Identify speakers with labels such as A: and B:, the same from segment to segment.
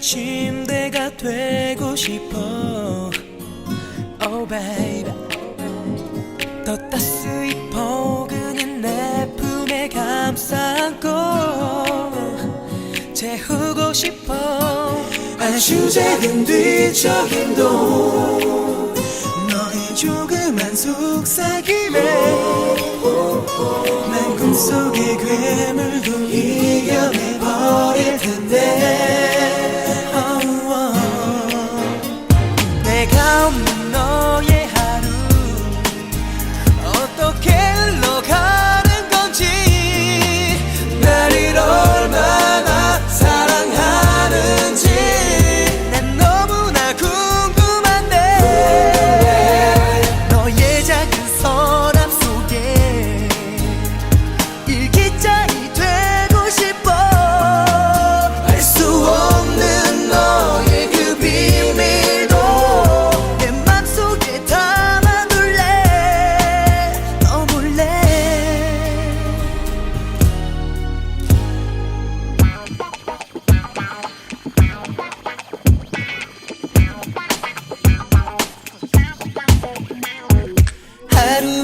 A: 침대가 되고 싶어. Oh baby. 더 따스히 포근히 내 품에 감싸고 채우고 싶어. 안주제는 뒤쳐 행동 너의 조그만 속삭임에 난 꿈속의 괴물도 이겨내버리듯. 인성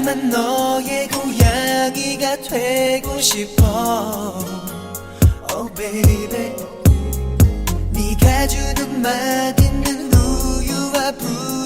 A: 나만 너의 고양이가 되고 싶어. Oh baby. 네가 주는 맛있는 우유와 부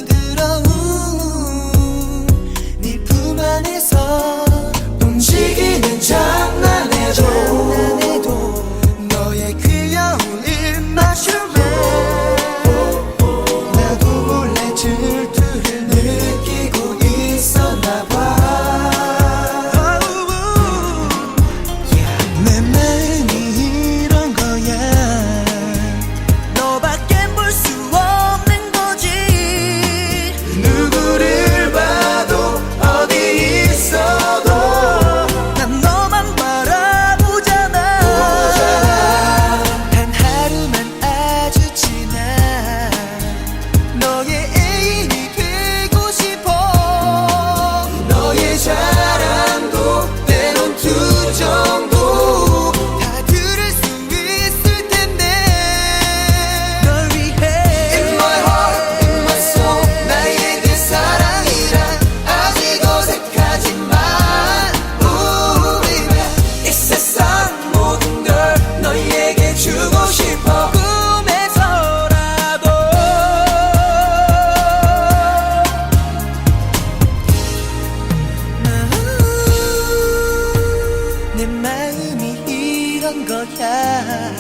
A: 이런 거야?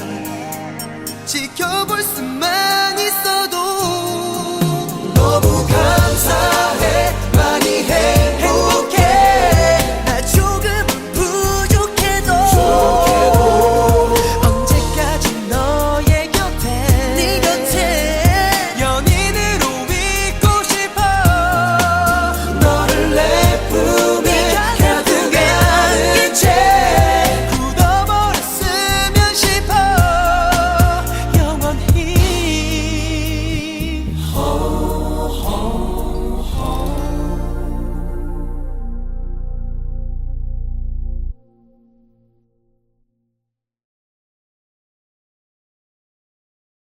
A: 지켜볼 수만